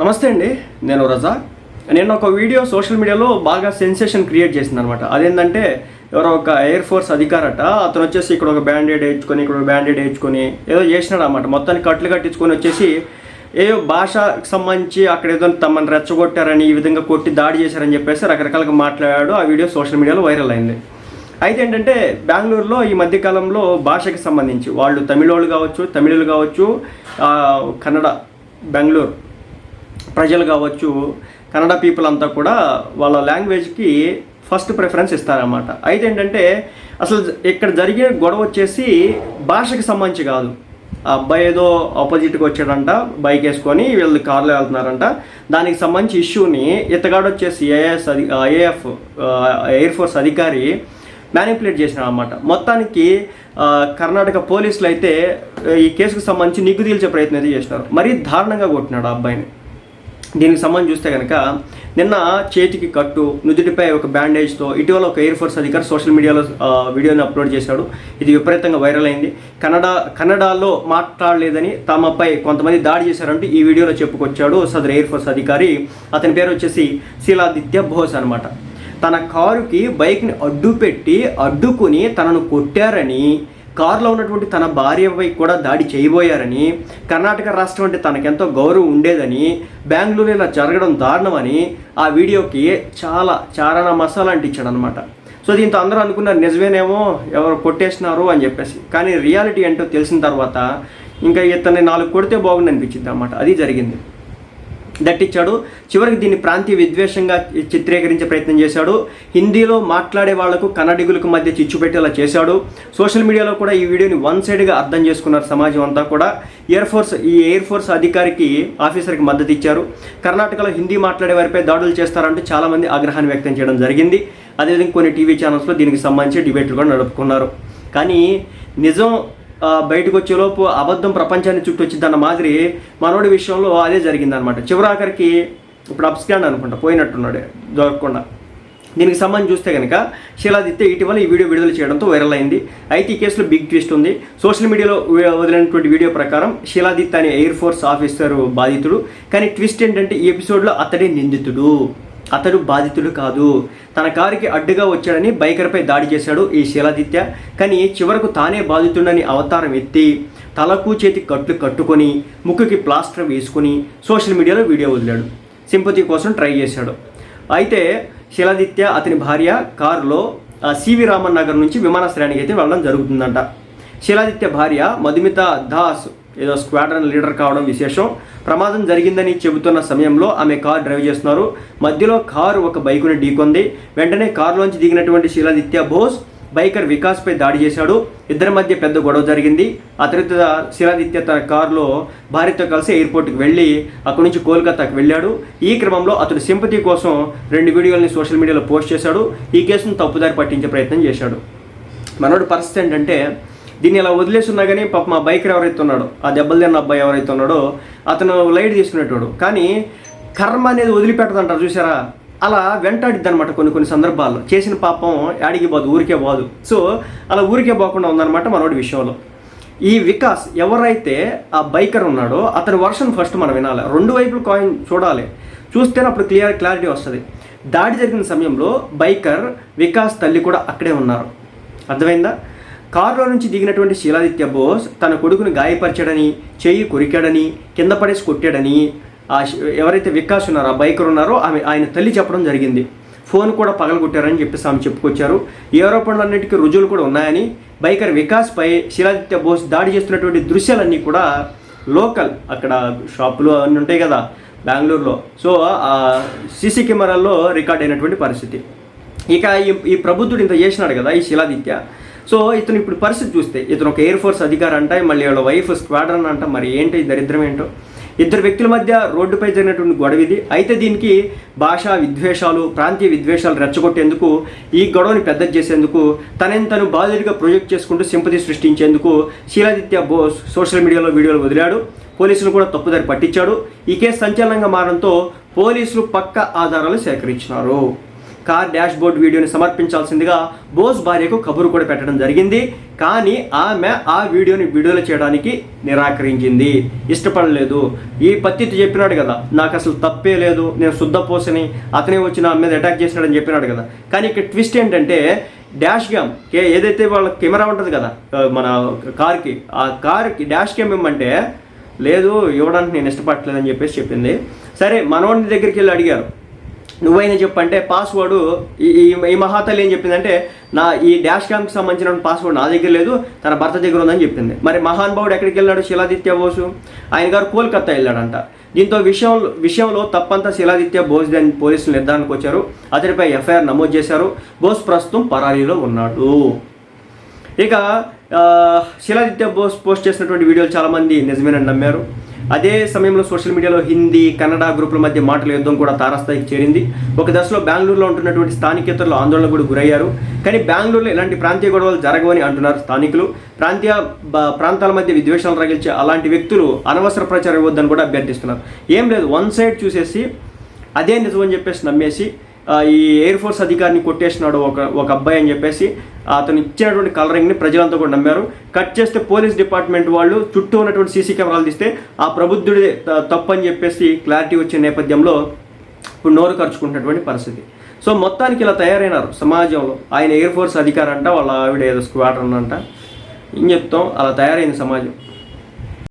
నమస్తే అండి నేను రజా. నేను ఒక వీడియో సోషల్ మీడియాలో బాగా సెన్సేషన్ క్రియేట్ చేసింది అనమాట అదేంటంటే ఎవరో ఒక ఎయిర్ ఫోర్స్ అధికారట అతను వచ్చేసి ఇక్కడ ఒక బ్యాండేడ్ వేయించుకొని ఇక్కడ ఒక బ్యాండేడ్ వేయించుకొని ఏదో చేసినాడు అనమాట మొత్తానికి కట్లు కట్టించుకొని వచ్చేసి ఏదో భాషకు సంబంధించి అక్కడ ఏదో తమని రెచ్చగొట్టారని ఈ విధంగా కొట్టి దాడి చేశారని చెప్పేసి రకరకాలుగా మాట్లాడాడు. ఆ వీడియో సోషల్ మీడియాలో వైరల్ అయింది. అయితే ఏంటంటే బెంగళూరులో ఈ మధ్యకాలంలో భాషకి సంబంధించి వాళ్ళు తమిళోళ్ళు కావచ్చు తమిళులు కావచ్చు కన్నడ బెంగళూరు ప్రజలు కావచ్చు కన్నడ పీపుల్ అంతా కూడా వాళ్ళ లాంగ్వేజ్కి ఫస్ట్ ప్రిఫరెన్స్ ఇస్తారన్నమాట. అయితే ఏంటంటే అసలు ఇక్కడ జరిగే గొడవ వచ్చేసి భాషకి సంబంధించి కాదు. ఆ అబ్బాయి ఏదో ఆపోజిట్గా వచ్చాడంట బైక్ వేసుకొని వీళ్ళు కార్లో వెళ్తున్నారంట. దానికి సంబంధించి ఇష్యూని ఇతగాడు వచ్చేసి ఏఎస్ అది ఏఎఫ్ ఎయిర్ ఫోర్స్ అధికారి మ్యానిపులేట్ చేసిన అనమాట మొత్తానికి కర్ణాటక పోలీసులు అయితే ఈ కేసుకు సంబంధించి నిగ్గు తీల్చే ప్రయత్నం అయితే చేసినారు. మరీ దారుణంగా కొట్టినాడు ఆ అబ్బాయిని. దీనికి సంబంధించి చూస్తే కనుక నిన్న చేతికి కట్టు నుదుటిపై ఒక బ్యాండేజ్తో ఇటీవల ఒక ఎయిర్ ఫోర్స్ అధికారి సోషల్ మీడియాలో వీడియోని అప్లోడ్ చేశాడు. ఇది విపరీతంగా వైరల్ అయింది. కన్నడ కన్నడలో మాట్లాడలేదని తమపై కొంతమంది దాడి చేశారంటూ ఈ వీడియోలో చెప్పుకొచ్చాడు సదరు ఎయిర్ ఫోర్స్ అధికారి. అతని పేరు వచ్చేసి శీలాదిత్య బోస్ అనమాట తన కారుకి బైక్ని అడ్డు పెట్టి అడ్డుకుని తనను కొట్టారని కారులో ఉన్నటువంటి తన భార్యపై కూడా దాడి చేయబోయారని కర్ణాటక రాష్ట్రం అంటే తనకెంతో గౌరవం ఉండేదని బెంగళూరు ఇలా జరగడం దారుణమని ఆ వీడియోకి చాలా చారణ మసాలా అంటించాడు అనమాట సో దీంతో అందరూ అనుకున్నారు నిజమేనేమో ఎవరు కొట్టేసినారు అని చెప్పేసి. కానీ రియాలిటీ ఏంటో తెలిసిన తర్వాత ఇంకా ఇతన్ని నాలుగు కొడితే బాగుంది అనిపించింది అనమాట అది జరిగింది. దట్టించాడు చివరికి దీన్ని ప్రాంతీయ విద్వేషంగా చిత్రీకరించే ప్రయత్నం చేశాడు. హిందీలో మాట్లాడే వాళ్ళకు కన్నడిగులకు మధ్య చిచ్చు పెట్టేలా చేశాడు. సోషల్ మీడియాలో కూడా ఈ వీడియోని వన్ సైడ్గా అర్థం చేసుకున్నారు సమాజం అంతా కూడా. ఎయిర్ ఫోర్స్ ఈ ఎయిర్ ఫోర్స్ అధికారికి ఆఫీసర్కి మద్దతు ఇచ్చారు. కర్ణాటకలో హిందీ మాట్లాడే వారిపై దాడులు చేస్తారంటూ చాలామంది ఆగ్రహాన్ని వ్యక్తం చేయడం జరిగింది. అదేవిధంగా కొన్ని టీవీ ఛానల్స్లో దీనికి సంబంధించి డిబేట్లు కూడా నడుపుకున్నారు. కానీ నిజం బయటకు వచ్చేలోపు అబద్ధం ప్రపంచాన్ని చుట్టూ వచ్చిందన్న మాదిరి మనోడి విషయంలో అదే జరిగిందనమాట చివరాఖరికి ఇప్పుడు అప్స్కాండ్ అనుకుంటా పోయినట్టున్నాడు దొరకకుండా. దీనికి సంబంధించి చూస్తే కనుక శీలాదిత్య ఇటీవల ఈ వీడియో విడుదల చేయడంతో వైరల్ అయింది. అయితే ఈ కేసులో బిగ్ ట్విస్ట్ ఉంది. సోషల్ మీడియాలో వదిలినటువంటి వీడియో ప్రకారం శీలాదిత్య అనే ఎయిర్ ఫోర్స్ ఆఫీసర్ బాధితుడు. కానీ ట్విస్ట్ ఏంటంటే ఈ ఎపిసోడ్లో అతడే నిందితుడు. అతడు బాధితుడు కాదు. తన కారుకి అడ్డుగా వచ్చాడని బైకర్పై దాడి చేశాడు ఈ శీలాదిత్య. కానీ చివరకు తానే బాధితుడని అవతారం ఎత్తి తలకు చేతి కట్లు కట్టుకొని ముక్కుకి ప్లాస్టర్ వేసుకుని సోషల్ మీడియాలో వీడియో వదిలాడు. సింపతి కోసం ట్రై చేశాడు. అయితే శిలాదిత్య అతని భార్య కారులో సివి రామన్ నగర్ నుంచి విమానాశ్రయానికి అయితే వెళ్ళడం జరుగుతుందంట. శిలాదిత్య భార్య మధుమిత దాస్ ఏదో స్క్వాడ్రన్ లీడర్ కావడం విశేషం. ప్రమాదం జరిగిందని చెబుతున్న సమయంలో ఆమె కారు డ్రైవ్ చేస్తున్నారు. మధ్యలో కారు ఒక బైకుని ఢీకొంది. వెంటనే కారులోంచి దిగినటువంటి శిలాదిత్య బోస్ బైకర్ వికాస్పై దాడి చేశాడు. ఇద్దరి మధ్య పెద్ద గొడవ జరిగింది. ఆ తర్వాత శిలాదిత్య తన కారులో భార్యతో కలిసి ఎయిర్పోర్ట్కి వెళ్ళి అక్కడి నుంచి కోల్కతాకి వెళ్ళాడు. ఈ క్రమంలో అతడు సింపతి కోసం రెండు వీడియోల్ని సోషల్ మీడియాలో పోస్ట్ చేశాడు. ఈ కేసును తప్పుదారి పట్టించే ప్రయత్నం చేశాడు. మనోడు పరిస్థితి ఏంటంటే దీన్ని ఇలా వదిలేసి ఉన్నా కానీ పాప మా బైకర్ ఎవరైతే ఉన్నాడో ఆ దెబ్బలు తిన్న అబ్బాయి ఎవరైతే ఉన్నాడో అతను లైట్ తీసుకునేటోడు. కానీ కర్మ అనేది వదిలిపెట్టదంటారు చూసారా అలా వెంటాడిద్ది అనమాట కొన్ని కొన్ని సందర్భాల్లో. చేసిన పాపం యాడికి పోదు ఊరికే పోదు. సో అలా ఊరికే పోకుండా ఉందన్నమాట మనోడి విషయంలో. ఈ వికాస్ ఎవరైతే ఆ బైకర్ ఉన్నాడో అతని వర్షన్ ఫస్ట్ మనం వినాలి. రెండు వైపులు కాయిన్ చూడాలి. చూస్తేనే అప్పుడు క్లియర్ క్లారిటీ వస్తుంది. దాడి జరిగిన సమయంలో బైకర్ వికాస్ తల్లి కూడా అక్కడే ఉన్నారు. అర్థమైందా? కారులో నుంచి దిగినటువంటి శీలాదిత్య బోస్ తన కొడుకుని గాయపరిచాడని చెయ్యి కొరికాడని కింద పడేసి కొట్టాడని ఆ ఎవరైతే వికాస్ ఉన్నారో ఆ బైకర్ ఉన్నారో ఆమె ఆయన తల్లి చెప్పడం జరిగింది. ఫోన్ కూడా పగలగొట్టారని చెప్పేసి ఆమె చెప్పుకొచ్చారు. ఈ ఆరోపణలన్నిటికీ రుజువులు కూడా ఉన్నాయని బైకర్ వికాస్పై శిలాదిత్య బోస్ దాడి చేస్తున్నటువంటి దృశ్యాలన్నీ కూడా లోకల్ అక్కడ షాపులు అన్నీ ఉంటాయి కదా బెంగళూరులో. సో ఆ సీసీ కెమెరాల్లో రికార్డ్ అయినటువంటి పరిస్థితి. ఇక ఈ ఈ ప్రబుద్ధుడు ఇంత చేసినాడు కదా ఈ శిలాదిత్య. సో ఇతను ఇప్పుడు పరిస్థితి చూస్తే ఇతను ఒక ఎయిర్ ఫోర్స్ అధికారి అంట మళ్ళీ వాళ్ళ వైఫ్ స్క్వాడ్రన్ అంట మరి ఏంటి దరిద్రం ఏంటో? ఇద్దరు వ్యక్తుల మధ్య రోడ్డుపై జరిగినటువంటి గొడవ ఇది. అయితే దీనికి భాషా విద్వేషాలు ప్రాంతీయ విద్వేషాలు రెచ్చగొట్టేందుకు ఈ గొడవని పెద్ద చేసేందుకు తనని తను బాధితుడిగా ప్రొజెక్ట్ చేసుకుంటూ సింపతి సృష్టించేందుకు శీలాదిత్య బోస్ సోషల్ మీడియాలో వీడియోలు వదిలాడు. పోలీసులు కూడా తప్పుదారి పట్టించాడు. ఈ కేసు సంచలనంగా మారడంతో పోలీసులు పక్క ఆధారాలు సేకరించినారు. కార్ డాష్ బోర్డ్ వీడియోని సమర్పించాల్సిందిగా బోస్ భార్యకు కబురు కూడా పెట్టడం జరిగింది. కానీ ఆమె ఆ వీడియోని విడుదల చేయడానికి నిరాకరించింది. ఇష్టపడలేదు. ఈ పత్తి చెప్పినాడు కదా నాకు అసలు తప్పే లేదు నేను శుద్ధపోసని అతనే వచ్చి నా మీద అటాక్ చేసినాడని చెప్పినాడు కదా. కానీ ఇక్కడ ట్విస్ట్ ఏంటంటే డాష్ క్యామ్ కే ఏదైతే వాళ్ళ కెమెరా ఉంటుంది కదా మన కార్కి ఆ కార్కి డాష్ క్యామ్ ఇమ్మంటే లేదు ఇవ్వడానికి నేను ఇష్టపడలేదని చెప్పేసి చెప్పింది. సరే మనవాడి దగ్గరికి వెళ్ళి అడిగారు. నువ్వైనా చెప్పంటే పాస్వర్డ్ ఈ ఈ- ఈ మహాతల్లి ఏం చెప్పిందంటే నా ఈ డాష్ క్యామ్కి సంబంధించిన పాస్వర్డ్ నా దగ్గర లేదు తన భర్త దగ్గర ఉందని చెప్పింది. మరి మహాన్ భావుడు ఎక్కడికి వెళ్ళాడు? శిలాదిత్య బోసు. ఆయన గారు కోల్కత్తా వెళ్ళాడంట. దీంతో విషయం విషయంలో తప్పంతా శిలాదిత్య బోస్ అని పోలీసులు నిర్ధారణకు వచ్చారు. అతడిపై ఎఫ్ఐఆర్ నమోదు చేశారు. బోస్ ప్రస్తుతం పరారీలో ఉన్నాడు. ఇక శిలాదిత్య బోస్ పోస్ట్ చేసినటువంటి వీడియోలు చాలామంది నిజమేనని నమ్మారు. అదే సమయంలో సోషల్ మీడియాలో హిందీ కన్నడ గ్రూపుల మధ్య మాటల యుద్ధం కూడా తారాస్థాయికి చేరింది. ఒక దశలో బెంగళూరులో ఉంటున్నటువంటి స్థానికేతరులు ఆందోళన కూడా గురయ్యారు. కానీ బెంగళూరులో ఇలాంటి ప్రాంతీయ గొడవలు జరగవని అంటున్నారు స్థానికులు. ప్రాంతీయ ప్రాంతాల మధ్య విద్వేషాలు రగిల్చే అలాంటి వ్యక్తులు అనవసర ప్రచారం ఇవ్వద్దని కూడా అభ్యర్థిస్తున్నారు. ఏం లేదు వన్ సైడ్ చూసేసి అదే నిజం అని చెప్పేసి నమ్మేసి ఈ ఎయిర్ ఫోర్స్ అధికారిని కొట్టేసినాడు ఒక ఒక అబ్బాయి అని చెప్పేసి. అతను ఇచ్చినటువంటి కలరింగ్ని ప్రజలంతా కూడా నమ్మారు. కట్ చేస్తే పోలీస్ డిపార్ట్మెంట్ వాళ్ళు చుట్టూ ఉన్నటువంటి సీసీ కెమెరాలు తీస్తే ఆ ప్రబుద్ధుడి త- తప్పు అని చెప్పేసి క్లారిటీ వచ్చే నేపథ్యంలో ఇప్పుడు నోరు ఖర్చుకుంటున్నటువంటి పరిస్థితి. సో మొత్తానికి ఇలా తయారైనారు సమాజంలో. ఆయన ఎయిర్ ఫోర్స్ అధికారంట అంట వాళ్ళ ఆవిడ ఏదో స్క్వాడ్రన్ అంట. ఏం చెప్తాం? అలా తయారైంది సమాజం.